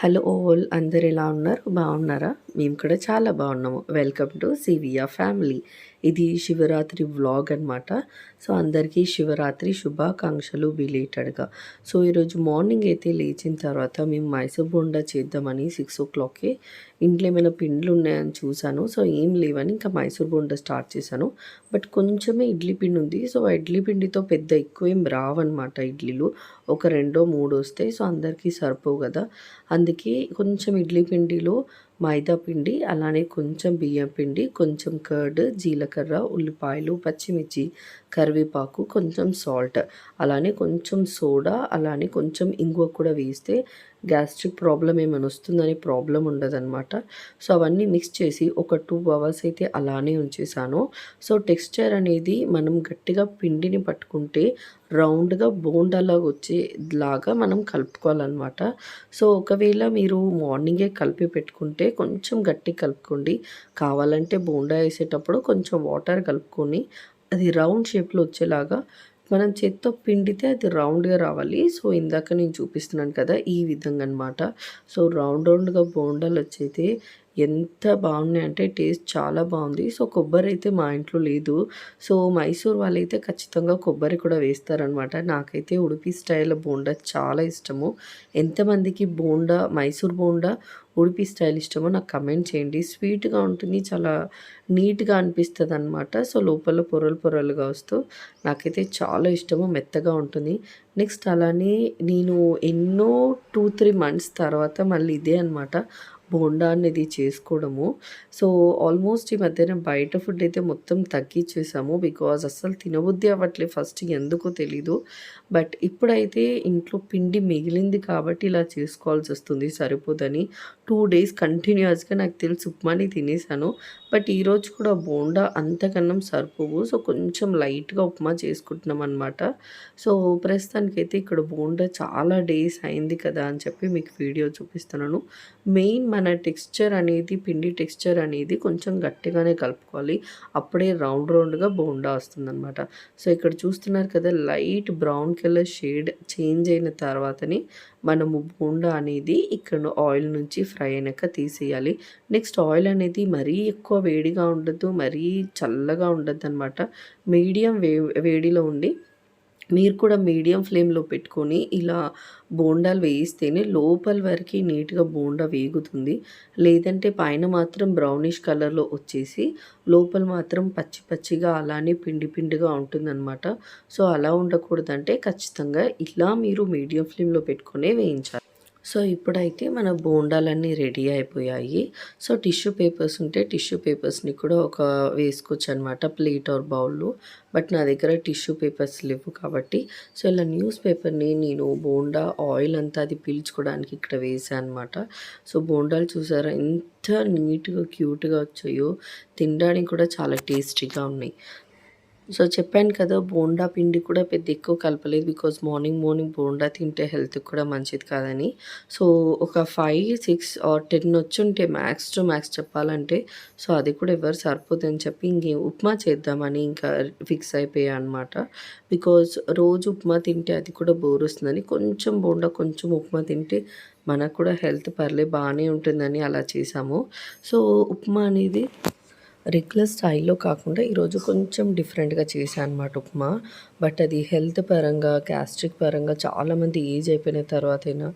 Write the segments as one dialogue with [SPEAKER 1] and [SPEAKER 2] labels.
[SPEAKER 1] Hello whole అందరు ఎలా ఉన్నారు? బాగున్నారా? మేము కూడా చాలా బాగున్నాము. వెల్కమ్ టు సివియా ఫ్యామిలీ ఇది శివరాత్రి వ్లాగ్ అనమాట సో అందరికీ శివరాత్రి శుభాకాంక్షలు బిలేటెడ్గా సో ఈరోజు మార్నింగ్ అయితే లేచిన తర్వాత మేము మైసూర్ బోండా చేద్దామని సిక్స్ ఓ క్లాక్కి ఇంట్లో ఏమైనా పిండ్లు ఉన్నాయని చూశాను. సో ఏం లేవని ఇంకా మైసూర్ బోండా స్టార్ట్ చేశాను. బట్ కొంచెమే ఇడ్లీ పిండి ఉంది. సో ఆ ఇడ్లీ పిండితో పెద్ద ఎక్కువ ఏం రావన్నమాట ఇడ్లీలు. ఒక రెండో మూడు వస్తాయి సో అందరికీ సరిపోవు కదా. అందుకే కొంచెం ఇడ్లీ పిండిలో మైదా పిండి అలానే కొంచెం బియ్యం పిండి కొంచెం కర్డ్ జీలకర్ర ఉల్లిపాయలు పచ్చిమిర్చి కరివేపాకు కొంచెం సాల్ట్ అలానే కొంచెం సోడా అలానే కొంచెం ఇంగువ కూడా వేస్తే గ్యాస్ట్రిక్ ప్రాబ్లం ఏమైనా వస్తుందని ప్రాబ్లం ఉండదన్నమాట. సో అవన్నీ మిక్స్ చేసి ఒక టూ అవర్స్ అయితే అలానే ఉంచేసాను. సో టెక్స్చర్ అనేది మనం గట్టిగా పిండిని పట్టుకుంటే రౌండ్గా బోండాలాగా వచ్చేలాగా మనం కలుపుకోవాలన్నమాట. సో ఒకవేళ మీరు మార్నింగే కలిపి పెట్టుకుంటే కొంచెం గట్టి కలుపుకోండి. కావాలంటే బోండా వేసేటప్పుడు కొంచెం వాటర్ కలుపుకొని అది రౌండ్ షేప్లో వచ్చేలాగా మనం చేత్తో పిండితే అది రౌండ్గా రావాలి. సో ఇందాక నేను చూపిస్తున్నాను కదా ఈ విధంగా అనమాట సో రౌండ్ రౌండ్గా బోండాలు వచ్చైతే ఎంత బాగున్నాయి అంటే టేస్ట్ చాలా బాగుంది. సో కొబ్బరి అయితే మా ఇంట్లో లేదు. సో మైసూర్ వాళ్ళైతే ఖచ్చితంగా కొబ్బరి కూడా వేస్తారనమాట. నాకైతే ఉడిపి స్టైల్ బోండా చాలా ఇష్టము. ఎంతమందికి బోండా మైసూర్ బోండా ఉడిపి స్టైల్ ఇష్టమో నాకు కమెంట్ చేయండి. స్వీట్గా ఉంటుంది చాలా నీట్గా అనిపిస్తుంది అనమాట సో లోపల పొరలు పొరలుగా వస్తూ నాకైతే చాలా ఇష్టము మెత్తగా ఉంటుంది. నెక్స్ట్ అలానే నేను ఎన్నో టూ త్రీ మంత్స్ తర్వాత మళ్ళీ ఇదే అనమాట బోండా అనేది చేసుకోవడము సో ఆల్మోస్ట్ ఈ మధ్యన బయట ఫుడ్ అయితే మొత్తం తగ్గించేసాము బికాజ్ అస్సలు తినబుద్ధి అవ్వట్లేదు ఫస్ట్ ఎందుకో తెలీదు. బట్ ఇప్పుడైతే ఇంట్లో పిండి మిగిలింది కాబట్టి ఇలా చేసుకోవాల్సి వస్తుంది సరిపోదని. టూ డేస్ కంటిన్యూస్గా నాకు తెలిసి ఉప్మాని తినేసాను. బట్ ఈరోజు కూడా బోండా అంతకన్నా సరిపోవు సో కొంచెం లైట్గా ఉప్మా చేసుకుంటున్నాం అనమాట సో ప్రస్తుతానికైతే ఇక్కడ బోండా చాలా డేస్ అయింది కదా అని చెప్పి మీకు వీడియో చూపిస్తున్నాను. మెయిన్ మన టెక్స్చర్ అనేది పిండి టెక్స్చర్ అనేది కొంచెం గట్టిగానే కలుపుకోవాలి. అప్పుడే రౌండ్ రౌండ్గా బోండా వస్తుందన్నమాట. సో ఇక్కడ చూస్తున్నారు కదా light brown colour shade change అయిన తర్వాతనే మనము బోండా అనేది ఇక్కడ ఆయిల్ నుంచి ఫ్రై అయినాక తీసేయాలి. నెక్స్ట్ ఆయిల్ అనేది మరీ ఎక్కువ వేడిగా ఉండదు మరీ చల్లగా ఉండదు అనమాట మీడియం వే వేడిలో ఉండి మీరు కూడా మీడియం ఫ్లేమ్లో పెట్టుకొని ఇలా బోండాలు వేయిస్తేనే లోపల వరకు నీట్గా బోండా వేగుతుంది. లేదంటే పైన మాత్రం బ్రౌనిష్ కలర్లో వచ్చేసి లోపల మాత్రం పచ్చి పచ్చిగా అలానే పిండి పిండిగా ఉంటుందన్నమాట. సో అలా ఉండకూడదంటే ఖచ్చితంగా ఇలా మీరు మీడియం ఫ్లేమ్లో పెట్టుకునే వేయించాలి. సో ఇప్పుడైతే మన బోండాలన్నీ రెడీ అయిపోయాయి. సో టిష్యూ పేపర్స్ ఉంటే టిష్యూ పేపర్స్ని కూడా ఒక వేసుకోవచ్చు అనమాట ప్లేట్ ఆర్ బౌల్లో. బట్ నా దగ్గర టిష్యూ పేపర్స్ లేవు కాబట్టి. సో ఇలా న్యూస్ పేపర్ని నేను బోండా ఆయిల్ అంతా అది పీల్చుకోవడానికి ఇక్కడ వేసాను అనమాట సో బోండాలు చూసారా ఎంత నీట్గా క్యూట్గా వచ్చాయో. తినడానికి కూడా చాలా టేస్టీగా ఉన్నాయి. సో చెప్పాను కదా బోండా పిండి కూడా పెద్ద ఎక్కువ కలపలేదు బికాజ్ మార్నింగ్ మార్నింగ్ బోండా తింటే హెల్త్కి కూడా మంచిది కాదని. సో ఒక ఫైవ్ సిక్స్ ఆర్ టెన్ వచ్చుంటే మ్యాక్స్ టు మ్యాక్స్ చెప్పాలంటే సో అది కూడా ఎవరు సరిపోదని చెప్పి ఇంకే ఉప్మా చేద్దామని ఇంకా ఫిక్స్ అయిపోయా అనమాట బికాజ్ రోజు ఉప్మా తింటే అది కూడా బోర్ వస్తుందని కొంచెం బోండా కొంచెం ఉప్మా తింటే మనకు కూడా హెల్త్ పర్లే బాగానే ఉంటుందని అలా చేసాము. సో ఉప్మా అనేది రెగ్యులర్ స్టైల్లో కాకుండా ఈరోజు కొంచెం డిఫరెంట్గా చేశాను అనమాట ఉప్మా. బట్ అది హెల్త్ పరంగా గ్యాస్ట్రిక్ పరంగా చాలామంది ఏజ్ అయిపోయిన తర్వాత అయినా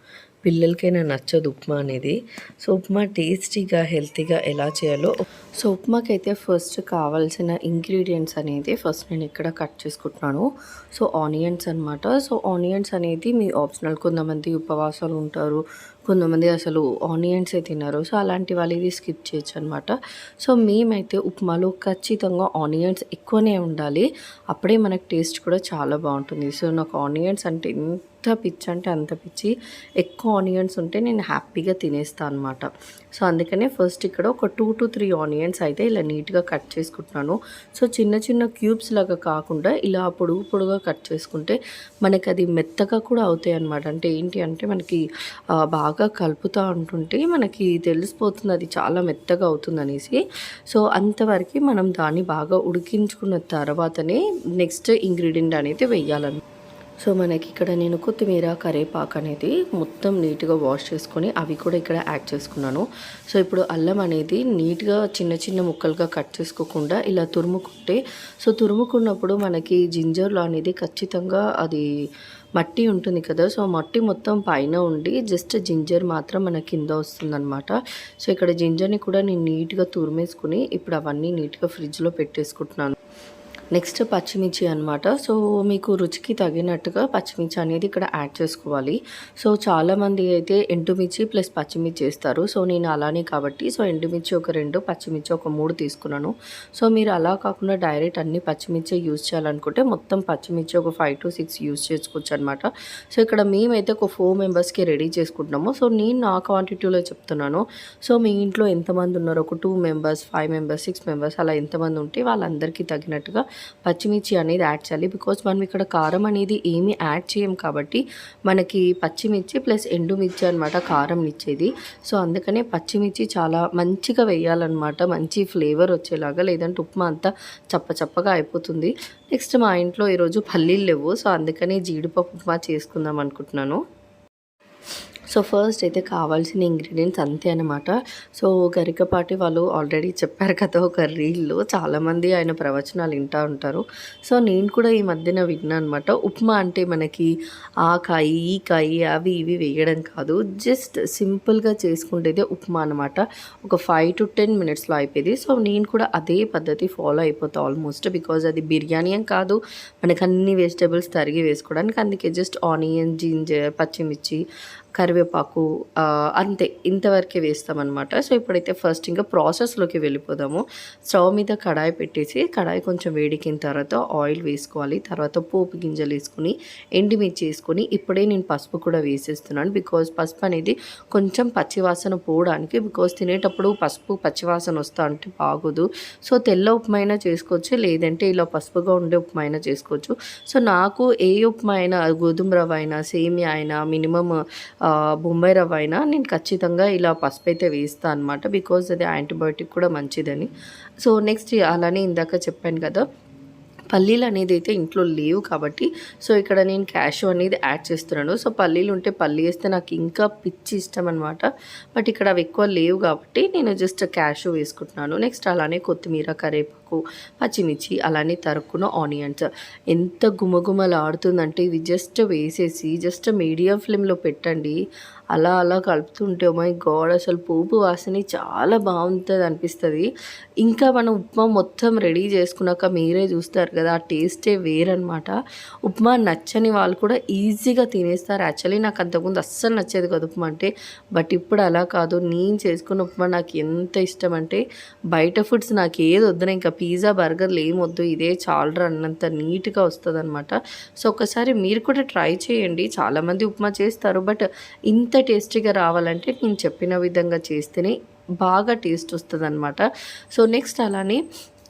[SPEAKER 1] పిల్లలకైనా నచ్చదు ఉప్మా అనేది. సో ఉప్మా టేస్టీగా హెల్తీగా ఎలా చేయాలో సో ఉప్మాకి అయితే ఫస్ట్ కావాల్సిన ఇంగ్రీడియంట్స్ అనేది ఫస్ట్ నేను ఇక్కడ కట్ చేసుకుంటున్నాను. సో ఆనియన్స్ అనమాట సో ఆనియన్స్ అనేది మీ ఆప్షనల్ కొంతమంది ఉపవాసాలు ఉంటారు. కొంతమంది అసలు ఆనియన్సే తిన్నారు సో అలాంటి వాళ్ళు ఇది స్కిప్ చేయొచ్చు అనమాట సో మేమైతే ఉప్మాలో ఖచ్చితంగా ఆనియన్స్ ఎక్కువనే ఉండాలి. అప్పుడే మనకు టేస్ట్ కూడా చాలా బాగుంటుంది. సో నాకు ఆనియన్స్ అంటే ఎంత పిచ్చి అంటే అంత పిచ్చి. ఎక్కువ ఆనియన్స్ ఉంటే నేను హ్యాపీగా తినేస్తాను అనమాట సో అందుకనే ఫస్ట్ ఇక్కడ ఒక టూ టు త్రీ ఆనియన్స్ అయితే ఇలా నీట్గా కట్ చేసుకుంటున్నాను. సో చిన్న చిన్న క్యూబ్స్ లాగా కాకుండా ఇలా పొడుగు పొడుగా కట్ చేసుకుంటే మనకి అది మెత్తగా కూడా అవుతాయి అనమాట అంటే ఏంటి అంటే మనకి బాగా కలుపుతూ ఉంటుంటే మనకి తెలిసిపోతుంది అది చాలా మెత్తగా అవుతుంది అనేసి. సో అంతవరకు మనం దాన్ని బాగా ఉడికించుకున్న తర్వాతనే నెక్స్ట్ ఇంగ్రీడియంట్ అనేది వెయ్యాలన్నమాట సో మనకి ఇక్కడ నేను కొత్తిమీర కరేపాకు అనేది మొత్తం నీట్గా వాష్ చేసుకొని అవి కూడా ఇక్కడ యాడ్ చేసుకున్నాను. సో ఇప్పుడు అల్లం అనేది నీట్గా చిన్న చిన్న ముక్కలుగా కట్ చేసుకోకుండా ఇలా తురుముకుంటే సో తురుముకున్నప్పుడు మనకి జింజర్లో అనేది ఖచ్చితంగా అది మట్టి ఉంటుంది కదా సో మట్టి మొత్తం పైన ఉండి జస్ట్ జింజర్ మాత్రం మన కింద వస్తుందన్నమాట. సో ఇక్కడ జింజర్ని కూడా నేను నీట్గా తురిమేసుకుని ఇప్పుడు అవన్నీ నీట్గా ఫ్రిడ్జ్లో పెట్టేసుకుంటున్నాను. నెక్స్ట్ పచ్చిమిర్చి అనమాట సో మీకు రుచికి తగినట్టుగా పచ్చిమిర్చి అనేది ఇక్కడ యాడ్ చేసుకోవాలి. సో చాలామంది అయితే ఎండుమిర్చి ప్లస్ పచ్చిమిర్చి వేస్తారు. సో నేను అలానే కాబట్టి సో ఎండుమిర్చి ఒక రెండు పచ్చిమిర్చి ఒక మూడు తీసుకున్నాను. సో మీరు అలా కాకుండా డైరెక్ట్ అన్ని పచ్చిమిర్చి యూజ్ చేయాలనుకుంటే మొత్తం పచ్చిమిర్చి ఒక ఫైవ్ టు సిక్స్ యూజ్ చేసుకోవచ్చు అనమాట సో ఇక్కడ మేమైతే ఒక ఫోర్ మెంబర్స్కి రెడీ చేసుకుంటున్నాము. సో నేను నా క్వాంటిటీలో చెప్తున్నాను. సో మీ ఇంట్లో ఎంతమంది ఉన్నారు ఒక two members five members six members అలా ఎంతమంది ఉంటే వాళ్ళందరికీ తగినట్టుగా పచ్చిమిర్చి అనేది యాడ్ చేయాలి. బికాజ్ మనం ఇక్కడ కారం అనేది ఏమీ యాడ్ చేయం కాబట్టి మనకి పచ్చిమిర్చి ప్లస్ ఎండుమిర్చి అనమాట కారం ఇచ్చేది. సో అందుకనే పచ్చిమిర్చి చాలా మంచిగా వేయాలన్నమాట. మంచి ఫ్లేవర్ వచ్చేలాగా లేదంటే ఉప్మా అంతా చప్ప చప్పగా అయిపోతుంది. నెక్స్ట్ మా ఇంట్లో ఈరోజు పల్లీలు లేవు. సో అందుకని జీడిపప్పు ఉప్మా చేసుకుందాం అనుకుంటున్నాను. సో ఫస్ట్ అయితే కావాల్సిన ఇంగ్రీడియంట్స్ అంతే అనమాట సో గరికపాటి వాళ్ళు ఆల్రెడీ చెప్పారు కదా ఒక రీల్లో చాలామంది ఆయన ప్రవచనాలు వింటూ ఉంటారు. సో నేను కూడా ఈ మధ్యన విన్నా అనమాట ఉప్మా అంటే మనకి ఆ కాయి ఈ కాయి అవి ఇవి వేయడం కాదు. జస్ట్ సింపుల్గా చేసుకుంటేదే ఉప్మా అనమాట ఒక ఫైవ్ టు టెన్ మినిట్స్లో అయిపోయింది. సో నేను కూడా అదే పద్ధతి ఫాలో అయిపోతా ఆల్మోస్ట్ బికాజ్ అది బిర్యానీ అని కాదు. మనకు అన్ని వెజిటేబుల్స్ తరిగి వేసుకోవడానికి అందుకే జస్ట్ ఆనియన్ జింజర్ పచ్చిమిర్చి కరివేపాకు అంతే. ఇంతవరకే వేస్తామన్నమాట. సో ఇప్పుడైతే ఫస్ట్ ఇంకా ప్రాసెస్లోకి వెళ్ళిపోదాము. స్టవ్ మీద కడాయి పెట్టేసి కడాయి కొంచెం వేడికిన తర్వాత ఆయిల్ వేసుకోవాలి. తర్వాత పోపు గింజలు వేసుకుని ఎండిమిర్చి వేసుకొని ఇప్పుడే నేను పసుపు కూడా వేసేస్తున్నాను. బికాజ్ పసుపు అనేది కొంచెం పచ్చివాసన పోవడానికి బికాజ్ తినేటప్పుడు పసుపు పచ్చివాసన వస్తా అంటే బాగోదు. సో తెల్ల ఉప్మైనా చేసుకోవచ్చు. లేదంటే ఇలా పసుపుగా ఉండే ఉప్మా అయినా చేసుకోవచ్చు. సో నాకు ఏ ఉప్మా అయినా గోధుమ రవ్వ అయినా సేమియా అయినా మినిమమ్ బొంబాయి రవ్వ అయినా నేను ఖచ్చితంగా ఇలా పసుపు అయితే వేస్తాను అనమాట బికాజ్ అది యాంటీబయోటిక్ కూడా మంచిదని. సో నెక్స్ట్ అలానే ఇందాక చెప్పాను కదా పల్లీలు అనేది అయితే ఇంట్లో లేవు కాబట్టి సో ఇక్కడ నేను క్యాషు అనేది యాడ్ చేస్తున్నాను. సో పల్లీలు ఉంటే పల్లీ వేస్తే నాకు ఇంకా పిచ్చి ఇష్టం అనమాట బట్ ఇక్కడ అవి ఎక్కువ లేవు కాబట్టి నేను జస్ట్ క్యాషు వేసుకుంటున్నాను. నెక్స్ట్ అలానే కొత్తిమీర కరివేపాకు పచ్చిమిర్చి అలానే తరుక్కున్న ఆనియన్స్. ఎంత గుమగుమలాడుతుందంటే ఇవి జస్ట్ వేసేసి జస్ట్ మీడియం ఫ్లేమ్లో పెట్టండి. అలా అలా కలుపుతుంటే మై గాడ్ అసలు పోపు వాసన చాలా బాగుంటుంది అనిపిస్తుంది ఇంకా మనం ఉప్మా మొత్తం రెడీ చేసుకున్నాక మీరే చూస్తారు కదా ఆ టేస్టే వేరనమాట ఉప్మా నచ్చని వాళ్ళు కూడా ఈజీగా తినేస్తారు. యాక్చువల్లీ నాకు అంతకుముందు అస్సలు నచ్చేది కదా ఉప్మా అంటే బట్ ఇప్పుడు అలా కాదు. నేను చేసుకున్న ఉప్మా నాకు ఎంత ఇష్టం అంటే బయట ఫుడ్స్ నాకు ఏది వద్దున ఇంకా పిజ్జా బర్గర్లు ఏం వద్దు. ఇదే చాలరా అన్నంత నీట్గా వస్తుంది అనమాట సో ఒకసారి మీరు కూడా ట్రై చేయండి. చాలామంది ఉప్మా చేస్తారు బట్ ఇంత టేస్టీగా రావాలంటే నేను చెప్పిన విధంగా చేస్తేనే బాగా టేస్ట్ వస్తుంది అనమాట సో నెక్స్ట్ అలానే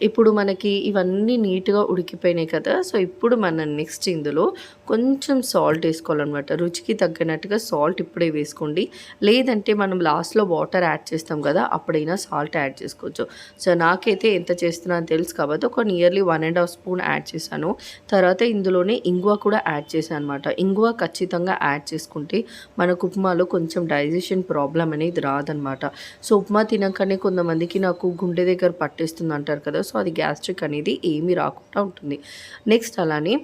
[SPEAKER 1] ఇప్పుడు మనకి ఇవన్నీ నీట్గా ఉడికిపోయినాయి కదా సో ఇప్పుడు మనం నెక్స్ట్ ఇందులో కొంచెం సాల్ట్ వేసుకోవాలన్నమాట. రుచికి తగ్గినట్టుగా సాల్ట్ ఇప్పుడే వేసుకోండి. లేదంటే మనం లాస్ట్లో వాటర్ యాడ్ చేస్తాం కదా అప్పుడైనా సాల్ట్ యాడ్ చేసుకోవచ్చు. సో నాకైతే ఎంత చేస్తున్నా తెలుసు కాబట్టి ఒక nearly one and half spoon add చేశాను. తర్వాత ఇందులోనే ఇంగువ కూడా యాడ్ చేశాను అనమాట ఇంగువ ఖచ్చితంగా యాడ్ చేసుకుంటే మనకు ఉప్మాలో కొంచెం డైజెషన్ ప్రాబ్లం అనేది రాదనమాట సో ఉప్మా తినకనే కొంతమందికి నాకు గుండె దగ్గర పట్టేస్తుంది అంటారు కదా సో అది గ్యాస్ట్రిక్ అనేది ఏమీ రాకుండా ఉంటుంది. నెక్స్ట్ అలానే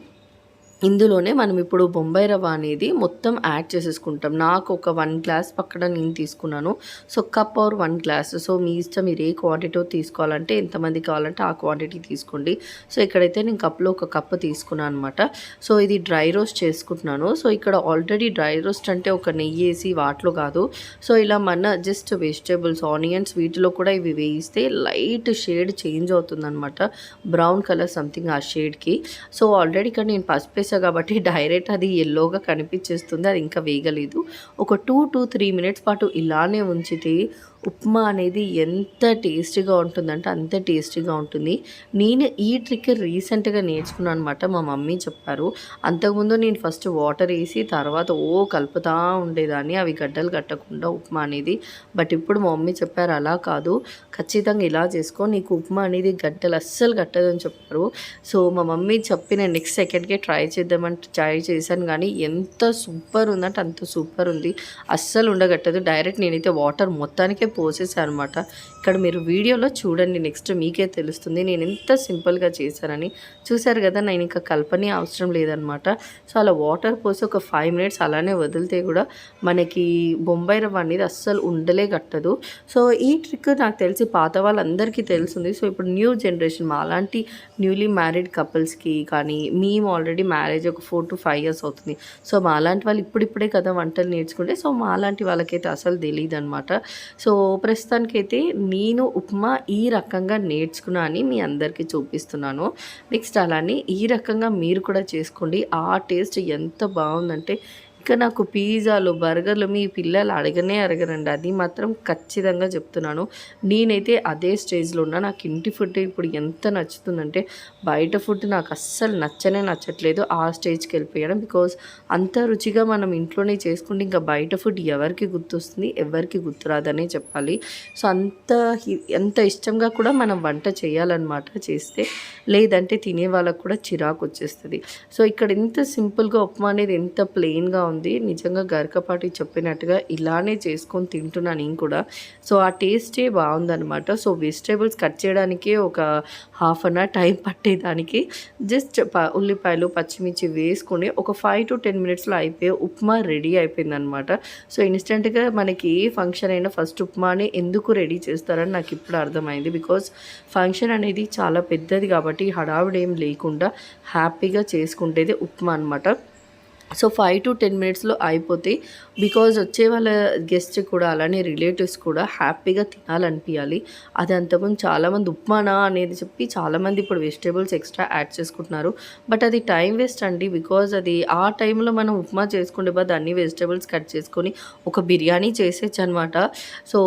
[SPEAKER 1] ఇందులోనే మనం ఇప్పుడు బొంబాయి రవ్వ అనేది మొత్తం యాడ్ చేసేసుకుంటాం. నాకు ఒక వన్ గ్లాస్ పక్కన నేను తీసుకున్నాను. So cup or one glass. So మీ ఇష్టం మీరు ఏ క్వాంటిటీ తీసుకోవాలంటే ఎంతమంది కావాలంటే ఆ క్వాంటిటీ తీసుకోండి. సో ఇక్కడైతే నేను కప్లో ఒక కప్ తీసుకున్నాను అనమాట సో ఇది డ్రై రోస్ట్ చేసుకుంటున్నాను. సో ఇక్కడ ఆల్రెడీ డ్రై రోస్ట్ అంటే ఒక నెయ్యి వేసి వాటిలో కాదు. సో ఇలా మన జస్ట్ వెజిటేబుల్స్ ఆనియన్స్ వీటిలో కూడా ఇవి వేయిస్తే లైట్ షేడ్ చేంజ్ అవుతుందన్నమాట. బ్రౌన్ కలర్ సంథింగ్ ఆ షేడ్కి. సో ఆల్రెడీ ఇక్కడ నేను పసుపు వేసా కాబట్టి డైరెక్ట్ అది ఎల్లోగా కనిపించేస్తుంది. అది ఇంకా వేగలేదు. ఒక టూ టు త్రీ మినిట్స్ పాటు ఇలానే ఉంచితే ఉప్మా అనేది ఎంత టేస్టీగా ఉంటుందంటే అంత టేస్టీగా ఉంటుంది. నేను ఈ ట్రిక్ రీసెంట్గా నేర్చుకున్నాను అనమాట మా మమ్మీ చెప్పారు. అంతకుముందు నేను ఫస్ట్ వాటర్ వేసి తర్వాత ఓ కలుపుతా ఉండేదాన్ని. అవి గడ్డలు కట్టకుండా ఉప్మా అనేది. బట్ ఇప్పుడు మా మమ్మీ చెప్పారు అలా కాదు. ఖచ్చితంగా ఇలా చేసుకో. నీకు ఉప్మా అనేది గడ్డలు అస్సలు కట్టదని చెప్పారు. సో మా మమ్మీ చెప్పిన నెక్స్ట్ సెకండ్కే ట్రై చేద్దామని ట్రై చేశాను. కానీ ఎంత సూపర్ ఉందంటే అంత సూపర్ ఉంది. అస్సలు ఉండగట్టదు. డైరెక్ట్ నేనైతే వాటర్ మొత్తానికే పోసేసాను అనమాట ఇక్కడ మీరు వీడియోలో చూడండి నెక్స్ట్ మీకే తెలుస్తుంది. నేను ఎంత సింపుల్గా చేశానని చూశారు కదా నేను ఇంకా కల్పనే అవసరం లేదనమాట సో అలా వాటర్ పోసి ఒక ఫైవ్ మినిట్స్ అలానే వదిలితే కూడా మనకి బొంబాయి రవ్వ అనేది అస్సలు ఉండలే కట్టదు. సో ఈ ట్రిక్ నాకు తెలిసి పాత వాళ్ళందరికీ తెలుసుంది సో ఇప్పుడు న్యూ జనరేషన్ మా అలాంటి న్యూలీ మ్యారీడ్ కపుల్స్కి కానీ మేము ఆల్రెడీ మ్యారేజ్ ఒక ఫోర్ టు ఫైవ్ ఇయర్స్ అవుతుంది. సో మా అలాంటి వాళ్ళు ఇప్పుడిప్పుడే కదా వంటలు నేర్చుకుంటే సో మా అలాంటి వాళ్ళకైతే అసలు తెలియదు అనమాట సో ప్రస్తుతానికైతే నేను ఉప్మా ఈ రకంగా నేర్చుకున్నా అని మీ అందరికీ చూపిస్తున్నాను. నెక్స్ట్ అలానే ఈ రకంగా మీరు కూడా చేసుకోండి. ఆ టేస్ట్ ఎంత బాగుందంటే ఇంకా నాకు పిజ్జాలు బర్గర్లు మీ పిల్లలు అడగనే అడగరండి. అది మాత్రం ఖచ్చితంగా చెప్తున్నాను. నేనైతే అదే స్టేజ్లో ఉన్నా. నాకు ఇంటి ఫుడ్ ఇప్పుడు ఎంత నచ్చుతుందంటే బయట ఫుడ్ నాకు అస్సలు నచ్చనే నచ్చట్లేదు ఆ స్టేజ్కి వెళ్ళిపోయాను బికాజ్ అంత రుచిగా మనం ఇంట్లోనే చేసుకుంటే ఇంకా బయట ఫుడ్ ఎవరికి గుర్తొస్తుంది ఎవరికి గుర్తురాదనే చెప్పాలి. సో అంత ఎంత ఇష్టంగా కూడా మనం వంట చేయాలన్నమాట చేస్తే లేదంటే తినే వాళ్ళకు కూడా చిరాకు వచ్చేస్తుంది. సో ఇక్కడ ఎంత సింపుల్గా ఉప్మా అనేది ఎంత ప్లెయిన్గా ఉంది నిజంగా గరకపాటి చెప్పినట్టుగా ఇలానే చేసుకొని తింటున్నాను నేను కూడా. సో ఆ టేస్టే బాగుందనమాట సో వెజిటేబుల్స్ కట్ చేయడానికే ఒక హాఫ్ అన్ అవర్ టైం పట్టేదానికి జస్ట్ ఉల్లిపాయలు పచ్చిమిర్చి వేసుకుని ఒక ఫైవ్ టు టెన్ మినిట్స్లో అయిపోయి ఉప్మా రెడీ అయిపోయిందనమాట సో ఇన్స్టెంట్గా మనకి ఏ ఫంక్షన్ అయినా ఫస్ట్ ఉప్మాని ఎందుకు రెడీ చేస్తారని నాకు ఇప్పుడు అర్థమైంది. బికాస్ ఫంక్షన్ అనేది చాలా పెద్దది కాబట్టి హడావిడి ఏం లేకుండా హ్యాపీగా చేసుకుంటేది ఉప్మా అనమాట సో ఫైవ్ టు టెన్ మినిట్స్లో అయిపోతే బికాజ్ వచ్చే వాళ్ళ గెస్ట్ కూడా అలానే రిలేటివ్స్ కూడా హ్యాపీగా తినాలనిపించాలి అది అంతకుముందు చాలామంది ఉప్మానా అనేది చెప్పి చాలామంది ఇప్పుడు వెజిటేబుల్స్ ఎక్స్ట్రా యాడ్ చేసుకుంటున్నారు. బట్ అది టైం వేస్ట్ అండి బికాజ్ అది ఆ టైంలో మనం ఉప్మా చేసుకుంటే బాధ అన్ని వెజిటేబుల్స్ కట్ చేసుకొని ఒక బిర్యానీ చేసేచ్చు అనమాట సో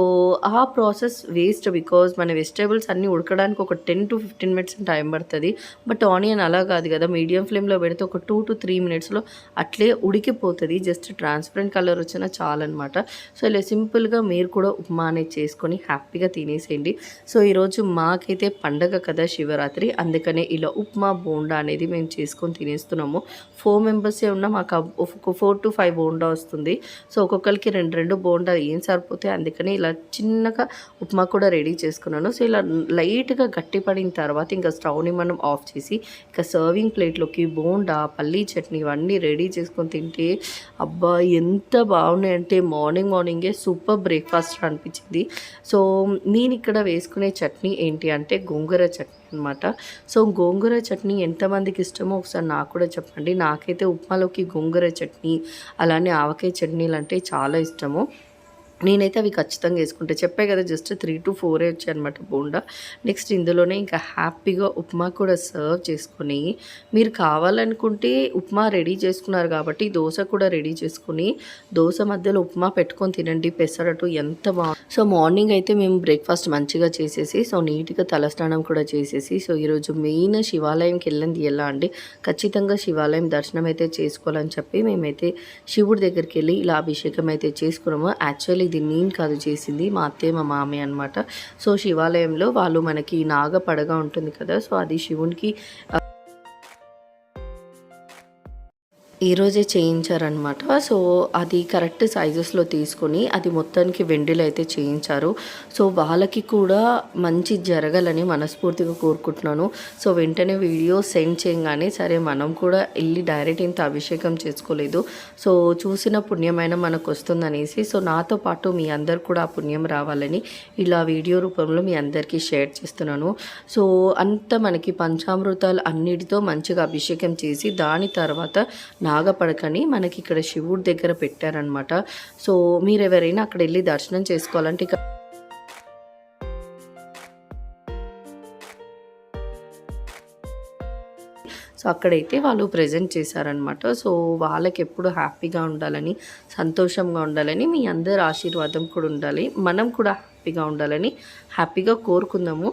[SPEAKER 1] ఆ ప్రాసెస్ వేస్ట్ బికాజ్ మన వెజిటేబుల్స్ అన్నీ ఉడకడానికి ఒక ten to fifteen minutes time పడుతుంది. బట్ ఆనియన్ అలా కాదు కదా మీడియం ఫ్లేమ్లో పెడితే ఒక టూ టు త్రీ మినిట్స్లో అట్లే ఉడికిపోతుంది. జస్ట్ ట్రాన్స్పరెంట్ కలర్ వచ్చినా చాలన్నమాట. సో ఇలా సింపుల్గా మీరు కూడా ఉప్మా అనేది చేసుకొని హ్యాపీగా తినేసేయండి. సో ఈరోజు మాకైతే పండగ కదా శివరాత్రి. అందుకనే ఇలా ఉప్మా బోండా అనేది మేము చేసుకొని తినేస్తున్నాము. ఫోర్ మెంబర్సే ఉన్నా. మాకు ఒక ఫోర్ టు ఫైవ్ బోండా వస్తుంది. సో ఒక్కొక్కరికి రెండు రెండు బోండా ఏం సరిపోతాయి అందుకని ఇలా చిన్నగా ఉప్మా కూడా రెడీ చేసుకున్నాను. సో ఇలా లైట్గా గట్టి పడిన తర్వాత ఇంకా స్టవ్ని మనం ఆఫ్ చేసి ఇంకా సర్వింగ్ ప్లేట్లోకి బోండా పల్లీ చట్నీ ఇవన్నీ రెడీ చేసుకొని తింటే అబ్బా ఎంత బాగున్నాయంటే మార్నింగ్ మార్నింగే సూపర్ బ్రేక్ఫాస్ట్ అనిపించింది. సో నేను ఇక్కడ వేసుకునే చట్నీ ఏంటి అంటే గోంగూర చట్నీ అనమాట సో గోంగూర చట్నీ ఎంతమందికి ఇష్టమో ఒకసారి నాకు కూడా చెప్పండి. నాకైతే ఉప్మాలోకి గోంగూర చట్నీ అలానే ఆవకాయ చట్నీలు అంటే చాలా ఇష్టము. నేనైతే అవి ఖచ్చితంగా వేసుకుంటే. చెప్పే కదా జస్ట్ త్రీ టు ఫోరే వచ్చాయి అనమాట బోండా. నెక్స్ట్ ఇందులోనే ఇంకా హ్యాపీగా ఉప్మా కూడా సర్వ్ చేసుకొని మీరు కావాలనుకుంటే ఉప్మా రెడీ చేసుకున్నారు కాబట్టి దోశ కూడా రెడీ చేసుకుని దోశ మధ్యలో ఉప్మా పెట్టుకొని తినండి. పెసరట్టు ఎంత బాగుంది సో మార్నింగ్ అయితే మేము బ్రేక్ఫాస్ట్ మంచిగా చేసేసి సో నీట్గా తలస్నానం కూడా చేసేసి సో ఈరోజు మెయిన్ శివాలయంకి వెళ్ళింది ఎలా అండి ఖచ్చితంగా శివాలయం దర్శనం అయితే చేసుకోవాలని చెప్పి మేమైతే శివుడి దగ్గరికి వెళ్ళి ఇలా అభిషేకం అయితే చేసుకున్నాము. యాక్చువల్లీ ఇది నేను కాదు చేసింది మా అత్తయ్య మా మామయ్య అనమాట సో శివాలయంలో వాళ్ళు మనకి నాగ పడగ ఉంటుంది కదా సో అది శివునికి ఈరోజే చేయించారనమాట సో అది కరెక్ట్ సైజెస్లో తీసుకొని అది మొత్తానికి వెండిలో అయితే చేయించారు. సో వాళ్ళకి కూడా మంచి జరగాలని మనస్ఫూర్తిగా కోరుకుంటున్నాను. సో వెంటనే వీడియో సెండ్ చేయగానే సరే మనం కూడా వెళ్ళి డైరెక్ట్ ఇంత అభిషేకం చేసుకోలేదు. సో చూసిన పుణ్యమైన మనకు వస్తుందనేసి సో నాతో పాటు మీ అందరు కూడా ఆ పుణ్యం రావాలని ఇలా వీడియో రూపంలో మీ అందరికీ షేర్ చేస్తున్నాను. సో అంత మనకి పంచామృతాలు అన్నిటితో మంచిగా అభిషేకం చేసి దాని తర్వాత నాగపడకని మనకి ఇక్కడ శివుడి దగ్గర పెట్టారనమాట సో మీరు ఎవరైనా అక్కడ వెళ్ళి దర్శనం చేసుకోవాలంటే ఇక సో అక్కడైతే వాళ్ళు ప్రజెంట్ చేశారనమాట సో వాళ్ళకి ఎప్పుడు హ్యాపీగా ఉండాలని సంతోషంగా ఉండాలని మీ అందరి ఆశీర్వాదం కూడా ఉండాలి. మనం కూడా హ్యాపీగా ఉండాలని హ్యాపీగా కోరుకుందాము.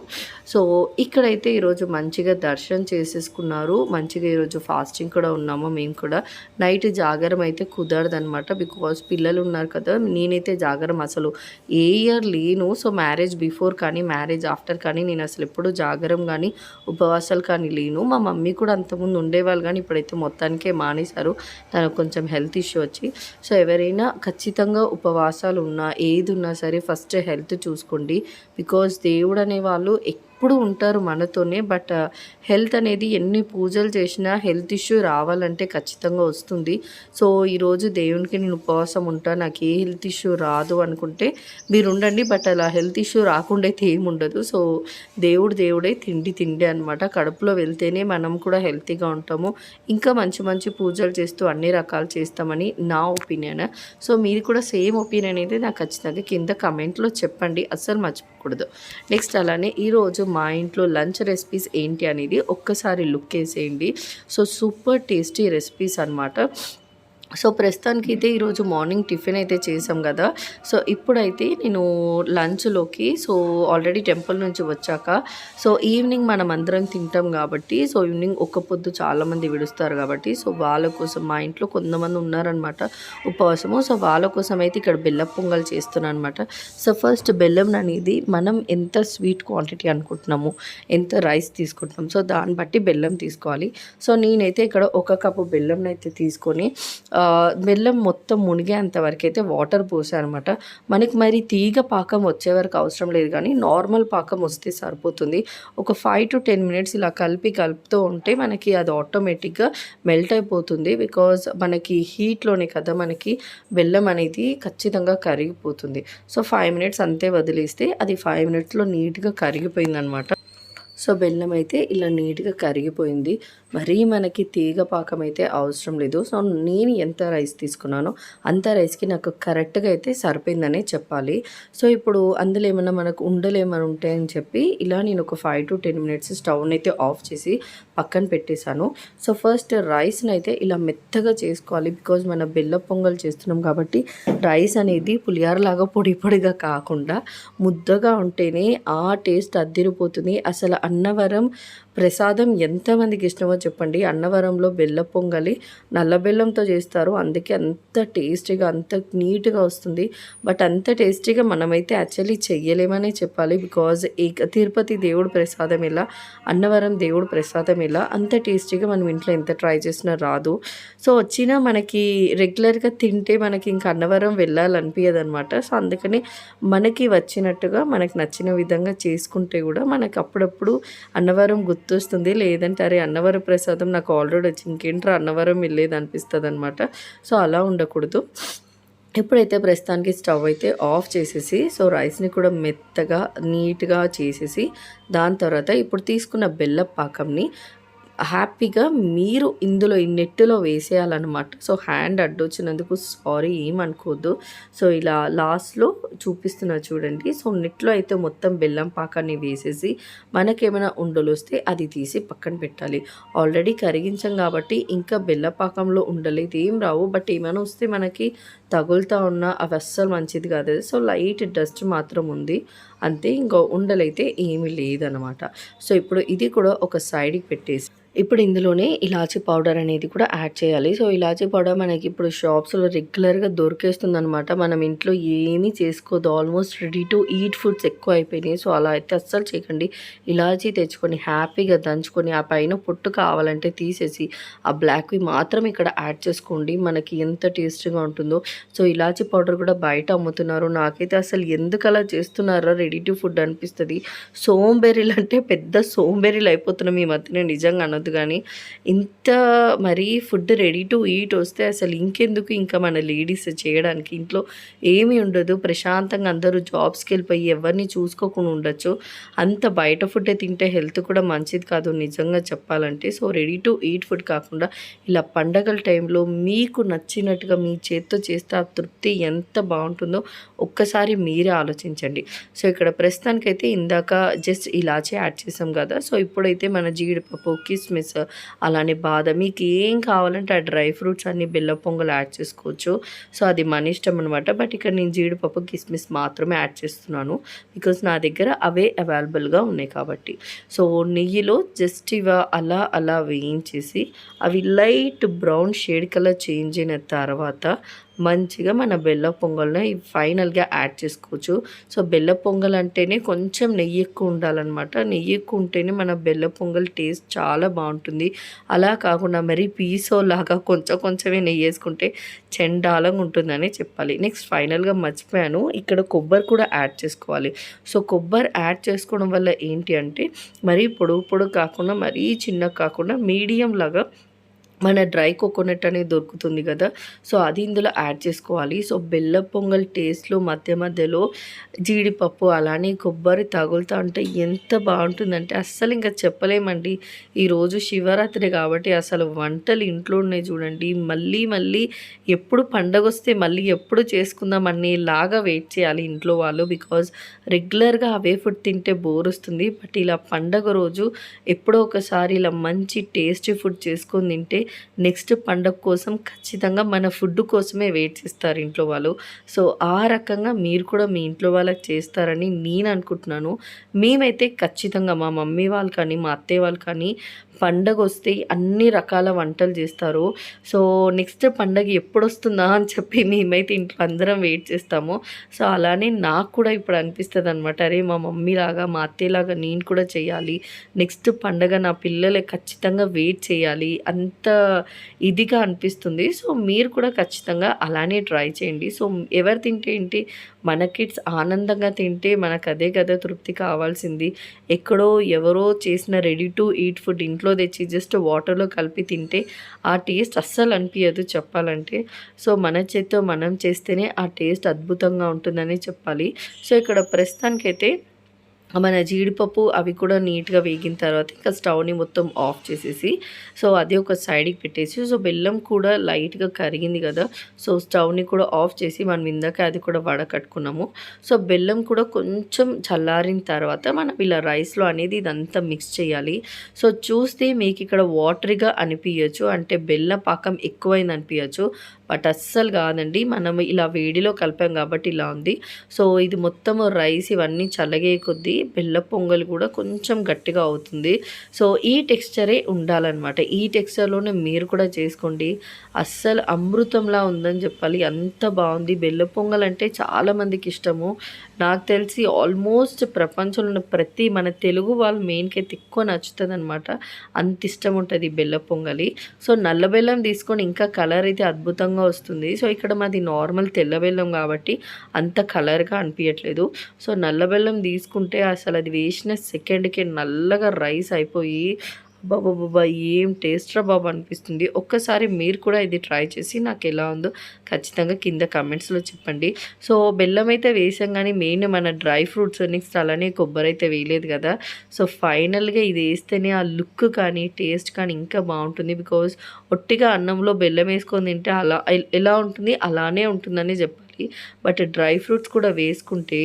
[SPEAKER 1] సో ఇక్కడైతే ఈరోజు మంచిగా దర్శనం చేసేసుకున్నారు. మంచిగా ఈరోజు ఫాస్టింగ్ కూడా ఉన్నాము మేము కూడా. నైట్ జాగరం అయితే కుదరదనమాట బికాస్ పిల్లలు ఉన్నారు కదా. నేనైతే జాగరం అసలు ఏ ఇయర్ లేను. సో మ్యారేజ్ బిఫోర్ కానీ మ్యారేజ్ ఆఫ్టర్ కానీ నేను అసలు ఎప్పుడు జాగరం కానీ ఉపవాసాలు కానీ లేను. మా మమ్మీ కూడా అంతకుముందు ఉండేవాళ్ళు కానీ ఇప్పుడైతే మొత్తానికే మానేశారు. తనకు కొంచెం హెల్త్ ఇష్యూ వచ్చి. సో ఎవరైనా ఖచ్చితంగా ఉపవాసాలు ఉన్నా ఏది ఉన్నా సరే ఫస్ట్ హెల్త్ చూసుకోండి. బికాజ్ దేవుడు అనే వాళ్ళు ఎప్పుడు ఉంటారు మనతోనే బట్ హెల్త్ అనేది ఎన్ని పూజలు చేసినా హెల్త్ ఇష్యూ రావాలంటే ఖచ్చితంగా వస్తుంది. సో ఈరోజు దేవునికి నేను ఉపవాసం ఉంటా నాకు ఏ హెల్త్ ఇష్యూ రాదు అనుకుంటే మీరు ఉండండి బట్ అలా హెల్త్ ఇష్యూ రాకుండా అయితే ఏముండదు. సో దేవుడు దేవుడే తిండి తిండి అనమాట కడుపులో వెళ్తేనే మనం కూడా హెల్తీగా ఉంటాము. ఇంకా మంచి మంచి పూజలు చేస్తూ అన్ని రకాలు చేస్తామని నా ఒపీనియన్. సో మీది కూడా సేమ్ ఒపీనియన్ అయితే నాకు ఖచ్చితంగా కింద కమెంట్లో చెప్పండి. అస్సలు మర్చిపోకూడదు. నెక్స్ట్ అలానే ఈరోజు మా ఇంట్లో లంచ్ రెసిపీస్ ఏంటి అనేది ఒక్కసారి లుక్ వేసేయండి. సో సూపర్ టేస్టీ రెసిపీస్ అనమాట సో ప్రస్తుతానికి అయితే ఈరోజు మార్నింగ్ టిఫిన్ అయితే చేసాం కదా. సో ఇప్పుడైతే నేను లంచ్లోకి సో ఆల్రెడీ టెంపుల్ నుంచి వచ్చాక సో ఈవినింగ్ మనం అందరం తింటాం కాబట్టి సో ఈవినింగ్ ఒక్క పొద్దు చాలామంది విడుస్తారు కాబట్టి సో వాళ్ళ కోసం మా ఇంట్లో కొంతమంది ఉన్నారనమాట ఉపవాసము. సో వాళ్ళ కోసం అయితే ఇక్కడ బెల్లం పొంగల్ చేస్తున్నాను అనమాట సో ఫస్ట్ బెల్లం అనేది మనం ఎంత స్వీట్ క్వాంటిటీ అనుకుంటున్నాము ఎంత రైస్ తీసుకుంటున్నాం సో దాన్ని బట్టి బెల్లం తీసుకోవాలి. సో నేనైతే ఇక్కడ ఒక కప్పు బెల్లం అయితే తీసుకొని బెల్లం మొత్తం మునిగేంత వరకు అయితే వాటర్ పోసాను అనమాట మనకి మరి తీగ పాకం వచ్చే వరకు అవసరం లేదు కానీ నార్మల్ పాకం వస్తే సరిపోతుంది. ఒక ఫైవ్ టు టెన్ మినిట్స్ ఇలా కలిపి కలుపుతూ ఉంటే మనకి అది ఆటోమేటిక్గా మెల్ట్ అయిపోతుంది బికాజ్ మనకి హీట్లోనే కదా మనకి బెల్లం అనేది ఖచ్చితంగా కరిగిపోతుంది. సో ఫైవ్ మినిట్స్ అంతే వదిలేస్తే అది ఫైవ్ మినిట్స్లో నీట్గా కరిగిపోయింది అనమాట సో బెల్లం అయితే ఇలా నీట్గా కరిగిపోయింది. మరీ మనకి తీగ పాకం అయితే అవసరం లేదు. సో నేను ఎంత రైస్ తీసుకున్నానో అంత రైస్కి నాకు కరెక్ట్గా అయితే సరిపోయిందనే చెప్పాలి. సో ఇప్పుడు అందులో ఏమైనా మనకు ఉండలు ఏమైనా ఉంటాయని చెప్పి ఇలా నేను ఒక ఫైవ్ టు టెన్ మినిట్స్ స్టవ్ని అయితే ఆఫ్ చేసి పక్కన పెట్టేశాను. సో ఫస్ట్ రైస్ని అయితే ఇలా మెత్తగా చేసుకోవాలి. బికాజ్ మన బెల్ల పొంగల్ చేస్తున్నాం కాబట్టి రైస్ అనేది పులియారలాగా పొడి పొడిగా కాకుండా ముద్దగా ఉంటేనే ఆ టేస్ట్ అద్దిరిపోతుంది. అసలు అన్నవరం ప్రసాదం ఎంతమందికి ఇష్టమో చెప్పండి. అన్నవరంలో బెల్ల పొంగలి నల్ల బెల్లంతో చేస్తారు. అందుకే అంత టేస్టీగా అంత నీట్గా వస్తుంది. బట్ అంత టేస్టీగా మనమైతే యాక్చువల్లీ చెయ్యలేమనే చెప్పాలి. బికాజ్ ఏక తిరుపతి దేవుడు ప్రసాదం ఎలా అన్నవరం దేవుడు ప్రసాదం ఎలా అంత టేస్టీగా మనం ఇంట్లో ఎంత ట్రై చేసినా రాదు. సో వచ్చినా మనకి రెగ్యులర్గా తింటే మనకి ఇంకా అన్నవరం వెళ్ళాలనిపించదు అనమాట సో అందుకని మనకి వచ్చినట్టుగా మనకు నచ్చిన విధంగా చేసుకుంటే కూడా మనకు అప్పుడప్పుడు అన్నవరం గుర్తొస్తుంది. లేదంటే అరే అన్నవరం ప్రసాదం నాకు ఆల్రెడీ వచ్చి ఇంకేంట్రా అన్నవరం వెళ్ళేది అనిపిస్తుంది అనమాట సో అలా ఉండకూడదు. ఎప్పుడైతే ప్రస్తుతానికి స్టవ్ అయితే ఆఫ్ చేసేసి సో రైస్ని కూడా మెత్తగా నీట్గా చేసేసి దాని తర్వాత ఇప్పుడు తీసుకున్న బెల్ల పాకంని హ్యాపీగా మీరు ఇందులో ఈ నెట్లో వేసేయాలన్నమాట. సో హ్యాండ్ అడ్డొచ్చినందుకు సారీ ఏమనుకోవద్దు సో ఇలా లాస్ట్లో చూపిస్తున్నా చూడండి. సో నెట్లో అయితే మొత్తం బెల్లం పాకాన్ని వేసేసి మనకేమైనా ఉండలు వస్తే అది తీసి పక్కన పెట్టాలి. ఆల్రెడీ కరిగించాం కాబట్టి ఇంకా బెల్ల పాకంలో ఉండలేదు ఏం రావు. బట్ ఏమైనా వస్తే మనకి తగులుతా ఉన్న అవి అస్సలు మంచిది కాదు. సో లైట్ డస్ట్ మాత్రం ఉంది. అంతే ఇంకా ఉండలైతే ఏమీ లేదనమాట సో ఇప్పుడు ఇది కూడా ఒక సైడ్కి పెట్టేసి ఇప్పుడు ఇందులోనే ఇలాచీ పౌడర్ అనేది కూడా యాడ్ చేయాలి. సో ఇలాచీ పౌడర్ మనకి ఇప్పుడు షాప్స్లో రెగ్యులర్గా దొరికేస్తుంది అనమాట మనం ఇంట్లో ఏమీ చేసుకోదు. Almost ready to eat foods ఎక్కువ అయిపోయినాయి సో అలా అయితే అస్సలు చేయకండి. ఇలాచీ తెచ్చుకొని హ్యాపీగా దంచుకొని ఆ పైన పొట్టు కావాలంటే తీసేసి ఆ బ్లాక్వి మాత్రం ఇక్కడ యాడ్ చేసుకోండి. మనకి ఎంత టేస్టీగా ఉంటుందో. సో ఇలాచీ పౌడర్ కూడా బయట అమ్ముతున్నారు. నాకైతే అసలు ఎందుకు అలా చేస్తున్నారో రెడీ టు ఫుడ్ అనిపిస్తుంది. సోంబెర్రీలు అంటే పెద్ద సోంబెర్రీలు అయిపోతున్నాం ఈ మధ్యన నిజంగా అనొద్దు. కానీ ఇంత మరీ ఫుడ్ రెడీ టు ఈట్ వస్తే అసలు ఇంకెందుకు ఇంకా మన లేడీస్ చేయడానికి? ఇంట్లో ఏమీ ఉండదు. ప్రశాంతంగా అందరూ జాబ్స్కి వెళ్ళిపోయి ఎవరిని చూసుకోకుండా ఉండొచ్చు. అంత బయట ఫుడ్ తింటే హెల్త్ కూడా మంచిది కాదు నిజంగా చెప్పాలంటే. So ready to eat food కాకుండా ఇలా పండగల టైంలో మీకు నచ్చినట్టుగా మీ చేత్తో చేస్తే ఆ తృప్తి ఎంత బాగుంటుందో ఒక్కసారి మీరే ఆలోచించండి. సో ఇక్కడ ప్రస్తుతానికైతే ఇందాక జస్ట్ ఇలాచే యాడ్ చేసాం కదా. సో ఇప్పుడైతే మన జీడిపప్పు కిస్మిస్ కిస్మిస్ అలానే బాదం మీకు ఏం కావాలంటే ఆ డ్రై ఫ్రూట్స్ అన్ని బెల్లం పొంగల్ యాడ్ చేసుకోవచ్చు. సో అది మన ఇష్టం అనమాట బట్ ఇక్కడ నేను జీడిపప్పు కిస్మిస్ మాత్రమే యాడ్ చేస్తున్నాను. బికాస్ నా దగ్గర అవే అవైలబుల్గా ఉన్నాయి కాబట్టి. సో నెయ్యిలో జస్ట్ ఇవ అలా అలా వేయించేసి అవి light brown shade colour change అయిన తర్వాత మంచిగా మన బెల్ల పొంగల్ని ఫైనల్గా యాడ్ చేసుకోవచ్చు. సో బెల్ల పొంగల్ అంటేనే కొంచెం నెయ్యి ఎక్కువ ఉండాలన్నమాట. నెయ్యి ఎక్కువ ఉంటేనే మన బెల్ల పొంగల్ టేస్ట్ చాలా బాగుంటుంది. అలా కాకుండా మరి పీసో లాగా కొంచెం కొంచెమే నెయ్యి వేసుకుంటే చెండాలంగా ఉంటుందని చెప్పాలి. నెక్స్ట్ ఫైనల్గా మర్చిపోయాను. ఇక్కడ కొబ్బరి కూడా యాడ్ చేసుకోవాలి. సో కొబ్బరి యాడ్ చేసుకోవడం వల్ల ఏంటి అంటే మరీ పొడుగు పొడుగు కాకుండా మరీ చిన్న కాకుండా మీడియం లాగా మన డ్రై కోకోనట్ అనేది దొరుకుతుంది కదా. సో అది ఇందులో యాడ్ చేసుకోవాలి. సో బెల్ల పొంగల్ టేస్ట్లో మధ్య మధ్యలో జీడిపప్పు అలానే కొబ్బరి తగులుతూ ఉంటే ఎంత బాగుంటుందంటే అస్సలు ఇంకా చెప్పలేమండి. ఈరోజు శివరాత్రి కాబట్టి అసలు వంటలు ఇంట్లో ఉన్నాయి చూడండి. మళ్ళీ మళ్ళీ ఎప్పుడు పండగ వస్తే మళ్ళీ ఎప్పుడు చేసుకుందాం లాగా వెయిట్ చేయాలి ఇంట్లో వాళ్ళు. బికాజ్ రెగ్యులర్గా అవే ఫుడ్ తింటే బోర్ వస్తుంది. బట్ ఇలా పండగ రోజు ఎప్పుడో ఒకసారి ఇలా మంచి టేస్టీ ఫుడ్ చేసుకొని తింటే నెక్స్ట్ పండగ కోసం ఖచ్చితంగా మన ఫుడ్ కోసమే వెయిట్ చేస్తారు ఇంట్లో వాళ్ళు. సో ఆ రకంగా మీరు కూడా మీ ఇంట్లో వాళ్ళకి చేస్తారని నేను అనుకుంటున్నాను. మేమైతే ఖచ్చితంగా మా మమ్మీ వాళ్ళు కానీ మా అత్తయ్య వాళ్ళు కానీ పండగ వస్తే అన్ని రకాల వంటలు చేస్తారు. సో నెక్స్ట్ పండగ ఎప్పుడు వస్తుందా అని చెప్పి మేమైతే ఇంట్లో అందరం వెయిట్ చేస్తాము. సో అలానే నాకు కూడా ఇప్పుడు అనిపిస్తుంది అనమాట అరే మా మమ్మీ లాగా మా అత్తయ్యలాగా నేను కూడా చేయాలి. నెక్స్ట్ పండగ నా పిల్లలే ఖచ్చితంగా వెయిట్ చేయాలి. అంత ఇదిగా అనిపిస్తుంది. సో మీరు కూడా ఖచ్చితంగా అలానే ట్రై చేయండి. సో ఎవరు తింటే ఏంటి? మన కిడ్స్ ఆనందంగా తింటే మనకు అదే కదా తృప్తి కావాల్సింది. ఎక్కడో ఎవరో చేసిన రెడీ టు ఈట్ ఫుడ్ ఇంట్లో తెచ్చి జస్ట్ వాటర్లో కలిపి తింటే ఆ టేస్ట్ అస్సలు అనిపించదు చెప్పాలంటే. సో మన చేత్తో మనం చేస్తేనే ఆ టేస్ట్ అద్భుతంగా ఉంటుందని చెప్పాలి. సో ఇక్కడ ప్రస్తుతానికైతే మన జీడిపప్పు అవి కూడా నీట్గా వేగిన తర్వాత ఇంకా స్టవ్ని మొత్తం ఆఫ్ చేసేసి సో అది ఒక సైడ్కి పెట్టేసి సో బెల్లం కూడా లైట్గా కరిగింది కదా సో స్టవ్ని కూడా ఆఫ్ చేసి మనం ఇందాక అది కూడా వడకట్టుకున్నాము సో బెల్లం కూడా కొంచెం చల్లారిన తర్వాత మనం ఇలా రైస్లో అనేది ఇదంతా మిక్స్ చేయాలి. సో చూస్తే మీకు ఇక్కడ వాటరీగా అనిపించచ్చు అంటే బెల్లం పాకం ఎక్కువైంది అనిపించచ్చు బట్ అస్సలు కాదండి. మనం ఇలా వేడిలో కలిపాం కాబట్టి ఇలా ఉంది. సో ఇది మొత్తం రైస్ ఇవన్నీ చల్లగే కొద్దీ బెల్ల పొంగల్ కూడా కొంచెం గట్టిగా అవుతుంది. సో ఈ టెక్స్చరే ఉండాలన్నమాట. ఈ టెక్స్చర్లోనే మీరు కూడా చేసుకోండి. అస్సలు అమృతంలా ఉందని చెప్పాలి. అంత బాగుంది. బెల్ల పొంగల్ అంటే చాలామందికి ఇష్టము. నాకు తెలిసి ఆల్మోస్ట్ ప్రపంచంలో ఉన్న ప్రతి మన తెలుగు వాళ్ళు మెయిన్కి అయితే ఎక్కువ నచ్చుతుంది అనమాట అంత ఇష్టం ఉంటుంది బెల్ల పొంగలి. సో నల్ల బెల్లం తీసుకొని ఇంకా కలర్ అయితే అద్భుతంగా వస్తుంది. సో ఇక్కడ మాది నార్మల్ తెల్ల బెల్లం కాబట్టి అంత కలర్గా అనిపించట్లేదు సో నల్ల బెల్లం తీసుకుంటే అసలు అది వేసిన సెకండ్కి నల్లగా రైస్ అయిపోయి బాబా ఏం టేస్ట్ రా బాబు అనిపిస్తుంది. ఒక్కసారి మీరు కూడా ఇది ట్రై చేసి నాకు ఎలా ఉందో ఖచ్చితంగా కింద కమెంట్స్లో చెప్పండి. సో బెల్లం అయితే వేసాం కానీ మెయిన్ మన డ్రై ఫ్రూట్స్ నెక్స్ట్ అలానే కొబ్బరి అయితే వేయలేదు కదా. సో ఫైనల్గా ఇది వేస్తేనే ఆ లుక్ కానీ టేస్ట్ కానీ ఇంకా బాగుంటుంది బికాజ్ ఒట్టిగా అన్నంలో బెల్లం వేసుకొని తింటే అలా ఎలా ఉంటుంది? అలానే ఉంటుందని చెప్పాలి. బట్ డ్రై ఫ్రూట్స్ కూడా వేసుకుంటే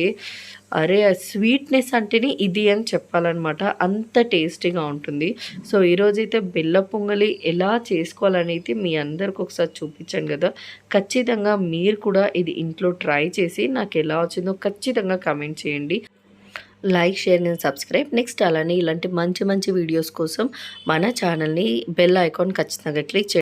[SPEAKER 1] అరే స్వీట్నెస్ అంటేనే ఇది అని చెప్పాలన్నమాట. అంత టేస్టీగా ఉంటుంది. సో ఈరోజైతే బెల్ల పొంగలి ఎలా చేసుకోవాలనేది మీ అందరికి ఒకసారి చూపించాను కదా. ఖచ్చితంగా మీరు కూడా ఇది ఇంట్లో ట్రై చేసి నాకు ఎలా వచ్చిందో ఖచ్చితంగా కమెంట్ చేయండి. Like share and subscribe next అలానే ఇలాంటి మంచి మంచి వీడియోస్ కోసం మన ఛానల్ని బెల్ ఐకాన్ ఖచ్చితంగా క్లిక్ చేయండి.